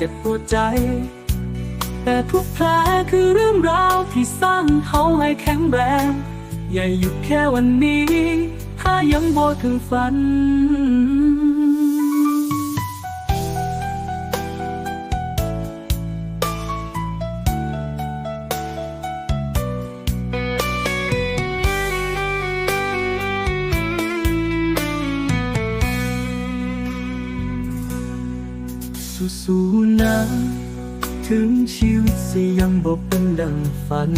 เจ็บปวดใจ แต่ทุกแผลคือเรื่องราวที่สร้างเขาให้แข็งแรง อย่าหยุดแค่วันนี้ ถ้ายังบ่ถึงฝัน สู้ๆนะ ถึงชีวิตสิยังบอกเป็นดังฝัน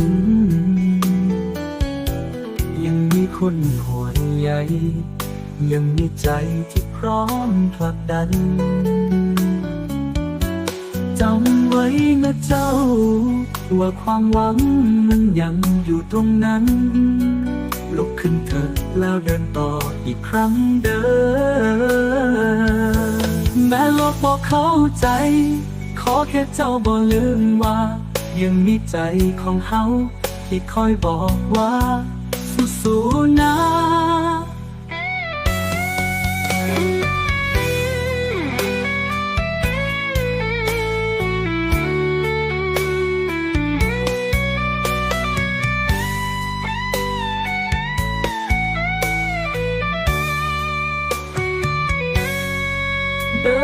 ยังมีคนห่วงใยยังมีใจที่พร้อมผลักดันจำไว้นะเจ้า ว่าความหวังมันยังอยู่ตรงนั้น ลุกขึ้นเถอะแล้วเดินต่ออีกครั้งเด้อ แม้โลกบอกเข้าใจ ขอแค่เจ้าบ่ลืมว่า ยังมีใจของเฮาที่คอยบอกว่า สู้ๆนะ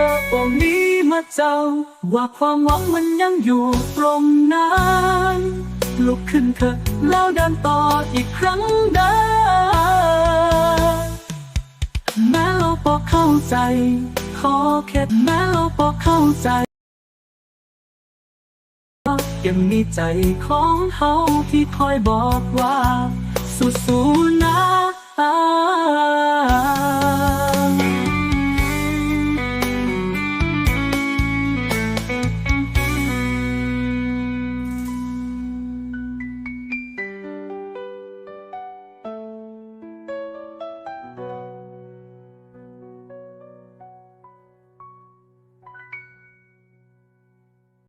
เดินตรงนี้มาเจ้า ว่าความหวังมันยังอยู่ตรงนั้นลุกขึ้นเถอะแล้วเดินต่ออีกครั้งเด้อแม้เราพอเข้าใจ ขอแค่แม้เราพอเข้าใจยังมีใจของเขาที่คอยบอกว่าสู้ๆน